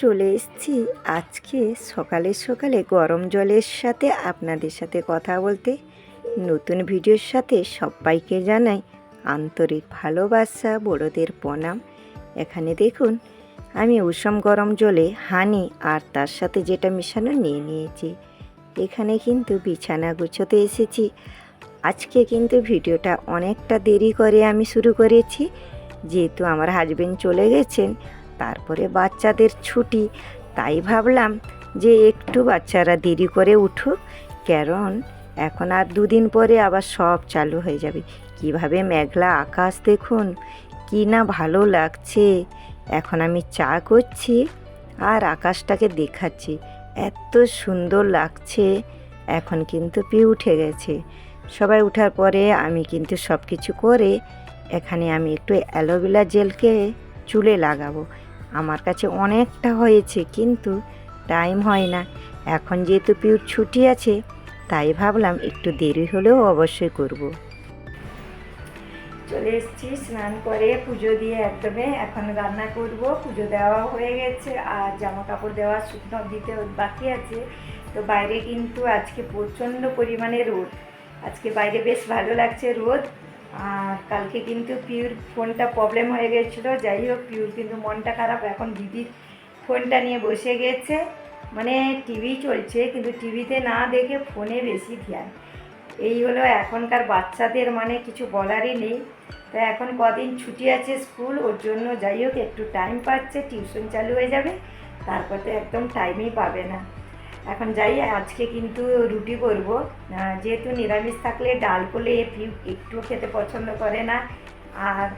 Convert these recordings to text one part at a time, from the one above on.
চলে এসছি আজকে সকালে সকালে গরম জলের সাথে আপনাদের সাথে কথা বলতে। নতুন ভিডিওর সাথে সবাইকে জানাই আন্তরিক ভালোবাসা, বড়দের প্রণাম। এখানে দেখুন, আমি উষম গরম জলে হানি আর তার সাথে যেটা মেশানো নিয়ে নিয়েছি। এখানে কিন্তু বিছানা গুছোতে এসেছি। আজকে কিন্তু ভিডিওটা অনেকটা দেরি করে আমি শুরু করেছি। যেহেতু আমার হাজবেন্ড চলে গেছেন, তারপরে বাচ্চাদের ছুটি, তাই ভাবলাম যে একটু বাচ্চারা দেরি করে উঠুক। কারণ এখন আর দুদিন পরে আবার সব চালু হয়ে যাবে। কীভাবে মেঘলা আকাশ দেখুন, কি না ভালো লাগছে। এখন আমি চা করছি আর আকাশটাকে দেখাচ্ছি। এত সুন্দর লাগছে। এখন কিন্তু পি উঠে গেছে। সবাই উঠার পরে আমি কিন্তু সব কিছু করে এখানে আমি একটু অ্যালোভেরা জেলকে চুলে লাগাবো। আমার কাছে অনেকটা হয়েছে, কিন্তু টাইম হয় না। এখন যেহেতু পিউর ছুটি আছে, তাই ভাবলাম একটু দেরি হলেও অবশ্যই করব। চলে এসেছি, স্নান করে পুজো দিয়ে একদমে এখন রান্না করব। পুজো দেওয়া হয়ে গেছে, আর জামা কাপড় দেওয়া শুকনো দিতে বাকি আছে। তো বাইরে কিন্তু আজকে প্রচণ্ড পরিমাণে রোদ। আজকে বাইরে বেশ ভালো লাগছে রোদ। আর কালকে কিন্তু পিউর ফোনটা প্রবলেম হয়ে গেছিল, যাই হোক পিউর কিন্তু মনটা খারাপ, এখন দিদির ফোনটা নিয়ে বসে গেছে। মানে টিভি চলছে, কিন্তু টিভিতে না দেখে ফোনে বেশি ধ্যান। এই হলো এখনকার বাচ্চাদের মানে কিছু বলারই নেই। তো এখন কদিন ছুটি আছে স্কুল, ওর জন্য যাই হোক একটু টাইম পাচ্ছে, টিউশন চালু হয়ে যাবে, তারপর তো একদম টাইমই পাবে না। এখন যাই, আজকে কিন্তু রুটি করব। যেহেতু নিরামিষ থাকলে ডাল করলে পিউ একটুও খেতে পছন্দ করে না। আর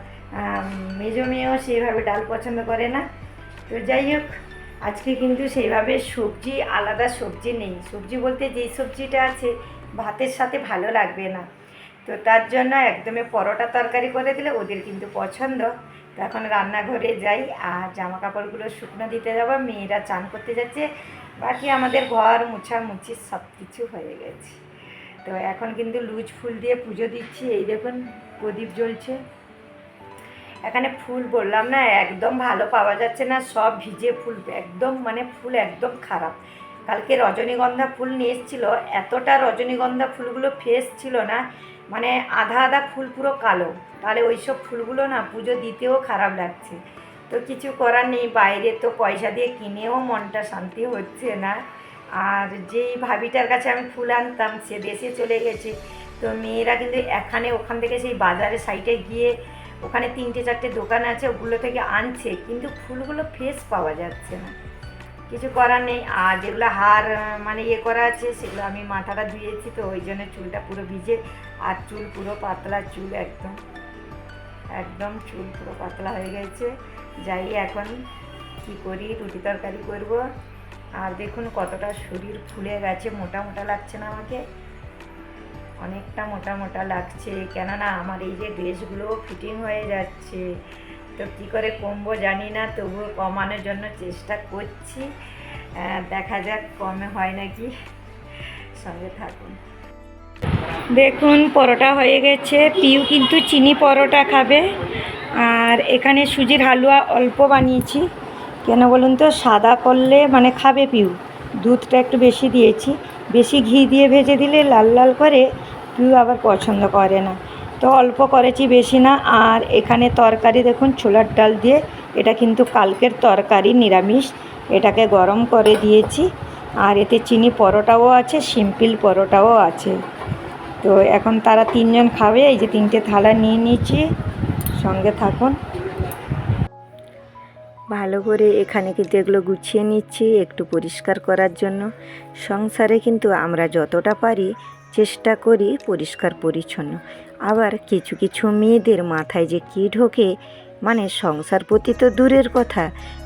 মেজো মেয়েও সেইভাবে ডাল পছন্দ করে না। তো যাই হোক, আজকে কিন্তু সেইভাবে সবজি, আলাদা সবজি নেই। সবজি বলতে যেই সবজিটা আছে, ভাতের সাথে ভালো লাগবে না। তো তার জন্য একদমই পরোটা তরকারি করে দিলে ওদের কিন্তু পছন্দ। তো এখন রান্নাঘরে যাই, আর জামা কাপড়গুলো শুকনো দিতে যাব। মেয়েরা চান করতে যাচ্ছে। বাকি আমাদের ঘর, মুছামুছি সব কিছু হয়ে গেছে। তো এখন কিন্তু লুজ ফুল দিয়ে পুজো দিচ্ছি। এই দেখুন, প্রদীপ জ্বলছে। এখানে ফুল বললাম না, একদম ভালো পাওয়া যাচ্ছে না। সব ভিজে ফুল, একদম মানে ফুল একদম খারাপ। কালকে রজনীগন্ধা ফুল নিয়ে এসেছিল। এতটা রজনীগন্ধা ফুলগুলো ফ্রেশ ছিল না। মানে আধা আধা ফুল পুরো কালো। তাহলে ওইসব ফুলগুলো না পুজো দিতেও খারাপ লাগছে। তো কিছু করার নেই, বাইরে তো পয়সা দিয়ে কিনেও মনটা শান্তি হচ্ছে না। আর যেই ভাবিটার কাছে আমি ফুল আনতাম, সে দেশে চলে গেছে। তো মেয়েরা কিন্তু এখানে, ওখান থেকে সেই বাজারের সাইডে গিয়ে ওখানে তিনটে, চারটে দোকান আছে, ওগুলো থেকে আনছে, কিন্তু ফুলগুলো ফ্রেশ পাওয়া যাচ্ছে না। কিছু করার নেই। আর যেগুলো হার মানে ইয়ে করা আছে, সেগুলো আমি মাথাটা ধুয়েছি তো, ওই জন্য চুলটা পুরো ভিজে, আর চুল পুরো পাতলা চুল একদম। একদম চুল পুরো পাতলা হয়ে গেছে। যাই, এখন কি করি? রুটি তরকারি করব। আর দেখুন কতটা শরীর ফুলে গেছে, মোটা মোটা লাগছে না আমাকে? অনেকটা মোটা মোটা লাগছে, কেননা আমার এই যে ড্রেসগুলো ফিটিং হয়ে যাচ্ছে। তো কী করে কমবো জানি না, তবুও কমানোর জন্য চেষ্টা করছি। দেখা যাক কমে হয় নাকি। সঙ্গে থাকুন। দেখুন, পরোটা হয়ে গেছে। পিউ কিন্তু চিনি পরোটা খাবে। আর এখানে সুজির হালুয়া অল্প বানিয়েছি। কেন বলুন তো, সাদা করলে মানে খাবে পিউ। দুধটা একটু বেশি দিয়েছি। বেশি ঘি দিয়ে ভেজে দিলে লাল লাল করে পিউ আবার পছন্দ করে না। তো অল্প করেছি, বেশি না। আর এখানে তরকারি দেখুন, ছোলার ডাল দিয়ে। এটা কিন্তু কালকের তরকারি, নিরামিষ। এটাকে গরম করে দিয়েছি। আর এতে চিনি পরোটাও আছে, সিম্পল পরোটাও আছে। তো এখন তারা তিনজন খাবে, এই যে তিনটে থালা নিয়ে নিয়েছি। সঙ্গে থাকুন। ভালো করে এখানে কিন্তু এগুলো গুছিয়ে নিচ্ছি একটু পরিষ্কার করার জন্য। সংসারে কিন্তু আমরা যতটা পারি চেষ্টা করি পরিষ্কার পরিচ্ছন্ন। আবার কিছু কিছু মেয়েদের মাথায় যে কী ঢোকে মানে সংসার প্রতি তো দূরের কথা,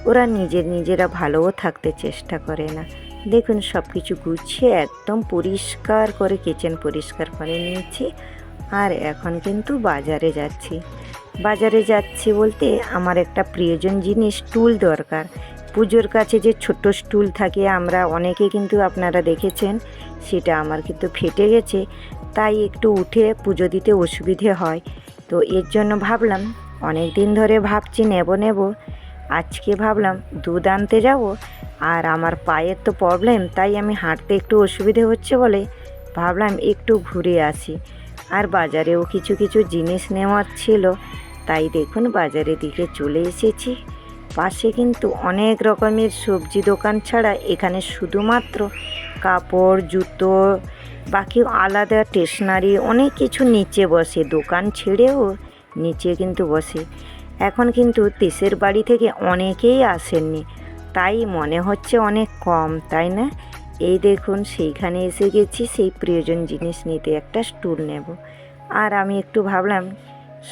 ওরা নিজের নিজেরা ভালোও থাকতে চেষ্টা করে না। দেখুন সব কিছু গুছিয়ে একদম পরিষ্কার করে কিচেন পরিষ্কার করে নিয়েছি। আর এখন কিন্তু বাজারে যাচ্ছি। বাজারে যাচ্ছি বলতে আমার একটা প্রিয়জন জিনিস, টুল দরকার। পুজোর কাছে যে ছোট স্টুল থাকে, আমরা অনেকে কিন্তু আপনারা দেখেছেন, সেটা আমার কিন্তু ফেটে গেছে, তাই একটু উঠে পুজো দিতে অসুবিধে হয়। তো এর জন্য ভাবলাম অনেক দিন ধরে ভাবছি, নেব নেব। আজকে ভাবলাম দুধ আনতে যাব, আর আমার পায়ের তো প্রবলেম তাই আমি হাঁটতে একটু অসুবিধে হচ্ছে বলে ভাবলাম একটু ঘুরে আসি। আর বাজারেও কিছু কিছু জিনিস নেওয়ার ছিল, তাই দেখুন বাজারের দিকে চলে এসেছি। পাশে কিন্তু অনেক রকমের সবজি দোকান ছাড়া এখানে শুধুমাত্র কাপড়, জুতো, বাকি আলাদা স্টেশনারি অনেক কিছু নিচে বসে, দোকান ছেড়েও নিচে কিন্তু বসে। এখন কিন্তু দেশের বাড়ি থেকে অনেকেই আসেননি। তাই মনে হচ্ছে অনেক কম, তাই না? এই দেখুন, সেইখানে এসে গেছি, সেই প্রয়োজন জিনিস নিতে একটা স্টুল নেব। আর আমি একটু ভাবলাম,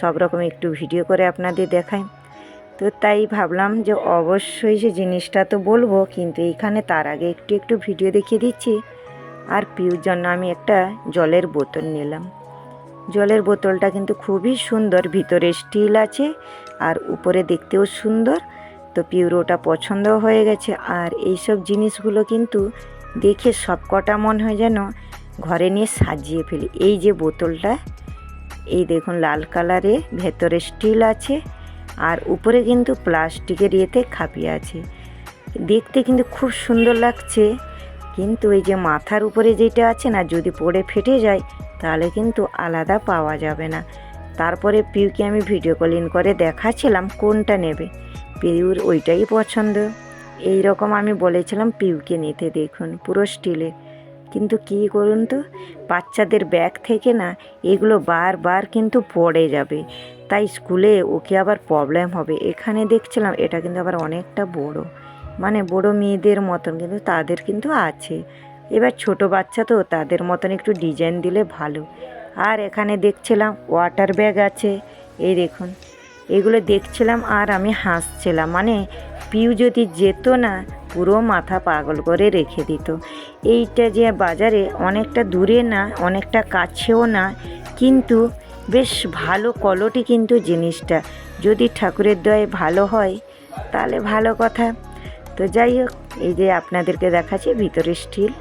সব রকম একটু ভিডিও করে আপনাদের দেখাই। তো তাই ভাবলাম যে অবশ্যই সে জিনিসটা তো বলব, কিন্তু এইখানে তার আগে একটু একটু ভিডিও দেখিয়ে দিচ্ছি। আর পিউর জন্য আমি একটা জলের বোতল নিলাম। জলের বোতলটা কিন্তু খুবই সুন্দর, ভিতরে স্টিল আছে আর উপরে দেখতেও সুন্দর। তো পিউরোটা পছন্দ হয়ে গেছে। আর এইসব জিনিসগুলো কিন্তু দেখে সবকটা মনে হয় যেন ঘরে নিয়ে সাজিয়ে ফেলি। এই যে বোতলটা, এই দেখুন লাল কালারে ভেতরে স্টিল আছে আর উপরে কিন্তু প্লাস্টিকের ইয়েতে খাপিয়ে আছে। দেখতে কিন্তু খুব সুন্দর লাগছে। কিন্তু এই যে মাথার উপরে যেটা আছে না, যদি পড়ে ফেটে যায়, তাহলে কিন্তু আলাদা পাওয়া যাবে না। তারপরে পিউকে আমি ভিডিও কলিং করে দেখাচ্ছিলাম কোনটা নেবে। পিউর ওইটাই পছন্দ। এই রকম আমি বলেছিলাম পিউকে নিতে দেখুন, পুরো স্টিলের কিন্তু কী করুন তো, বাচ্চাদের ব্যাগ থেকে না এগুলো বারবার কিন্তু পড়ে যাবে। তাই স্কুলে ওকে আবার প্রবলেম হবে। এখানে দেখছিলাম এটা কিন্তু আবার অনেকটা বড়। মানে বড় মেয়েদের মতন কিন্তু তাদের কিন্তু আছে। এবার ছোট বাচ্চা তো তাদের মতন একটু ডিজাইন দিলে ভালো। আর এখানে দেখছিলাম ওয়াটার ব্যাগ আছে। এই দেখুন, এগুলো দেখছিলাম আর আমি হাসছিলাম। মানে পিউ যদি যেত না, পুরো মাথা পাগল করে রেখে দিত। এইটা যে বাজারে অনেকটা দূরে না, অনেকটা কাছেও না, কিন্তু বেশ ভালো কোয়ালিটি কিন্তু জিনিসটা। যদি ঠাকুরের দয়ে ভালো হয়, তাহলে ভালো কথা। তো যাই হোক, এই যে আপনাদেরকে দেখাচ্ছি ভিতরে স্টিল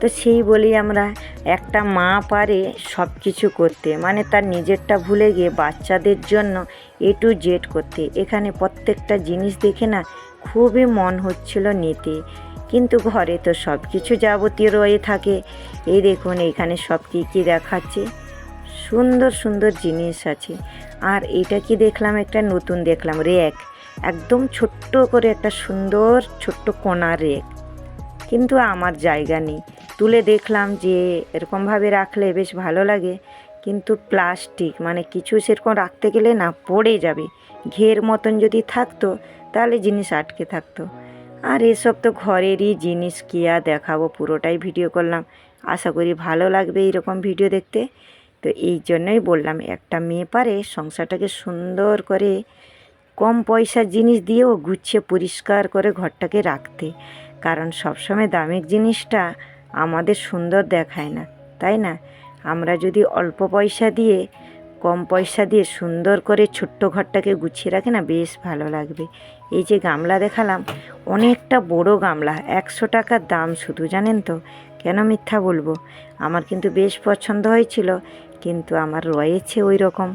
তো সেই বলি আমরা একটা মা পারে সব কিছু করতে মানে তার নিজেরটা ভুলে গিয়ে বাচ্চাদের জন্য এ টু জেড করতে। এখানে প্রত্যেকটা জিনিস দেখে না খুবই মন হচ্ছিল নিতে। কিন্তু ঘরে তো সব কিছু যাবতীয় রয়ে থাকে। এই দেখুন, এখানে সব কী কী দেখাচ্ছে। সুন্দর সুন্দর জিনিস আছে। আর এটা কি দেখলাম? একটা নতুন দেখলাম, রেক। একদম ছোট্ট করে একটা সুন্দর ছোট্ট কোনা রেক। কিন্তু আমার জায়গা নেই। তুলে দেখলাম যে এরকমভাবে রাখলে বেশ ভালো লাগে। কিন্তু প্লাস্টিক মানে কিছু সেরকম রাখতে গেলে না পড়ে যাবে। ঘের মতন যদি থাকতো, তাহলে জিনিস আটকে থাকতো। আর এসব তো ঘরেরই জিনিস, কি আর দেখাবো? পুরোটাই ভিডিও করলাম। আশা করি ভালো লাগবে এইরকম ভিডিও দেখতে। তো এই জন্যই বললাম, একটা মেয়ে পারে সংসারটাকে সুন্দর করে কম পয়সার জিনিস দিয়েও গুছিয়ে পরিষ্কার করে ঘরটাকে রাখতে। কারণ সবসময় দামি জিনিসটা আমাদের সুন্দর দেখায় না, তাই না? আমরা যদি অল্প পয়সা দিয়ে, কম পয়সা দিয়ে সুন্দর করে ছোট্ট ঘরটাকে গুছিয়ে রাখে না, বেশ ভালো লাগবে। এই যে গামলা দেখালাম, অনেকটা বড় গামলা, একশো টাকার দাম শুধু, জানেন তো? কেন মিথ্যা বলব? আমার কিন্তু বেশ পছন্দ হয়েছিল, কিন্তু আমার রয়েছে ওই রকম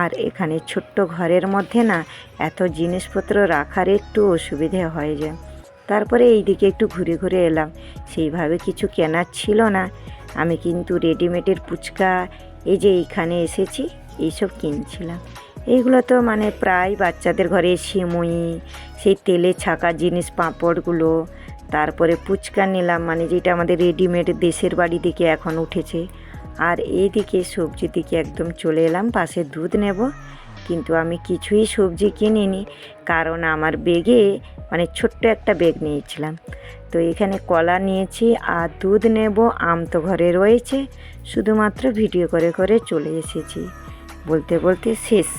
আর এখানে ছোট্ট ঘরের মধ্যে না, এত জিনিসপত্র রাখার একটু অসুবিধে হয়ে যায় তারপরে এই দিকে একটু ঘুরে ঘুরে এলাম। সেইভাবে কিছু কেনার ছিল না। আমি কিন্তু রেডিমেডের ফুচকা, এই যে এইখানে এসেছি, এইসব কিনছিলাম। এইগুলো তো মানে প্রায় বাচ্চাদের ঘরে সিমুই, সেই তেলে ছাকা জিনিস পাঁপড়গুলো, তারপরে ফুচকা নিলাম মানে যেটা আমাদের রেডিমেড দেশের বাড়ি দিকে এখন উঠেছে। আর এইদিকে সবজি দিকে একদম চলে এলাম, পাশে দুধ নেব। কিন্তু আমি কিছুই সবজি কিনিনি, কারণ আমার বেগে মানে ছোট্ট একটা বেগ নিয়েছিলাম। তো এখানে কলা নিয়েছি আর দুধ নেব, আম তো ঘরে রয়েছে, শুধুমাত্র ভিডিও করে করে চলে এসেছি। বলতে বলতে শেষ।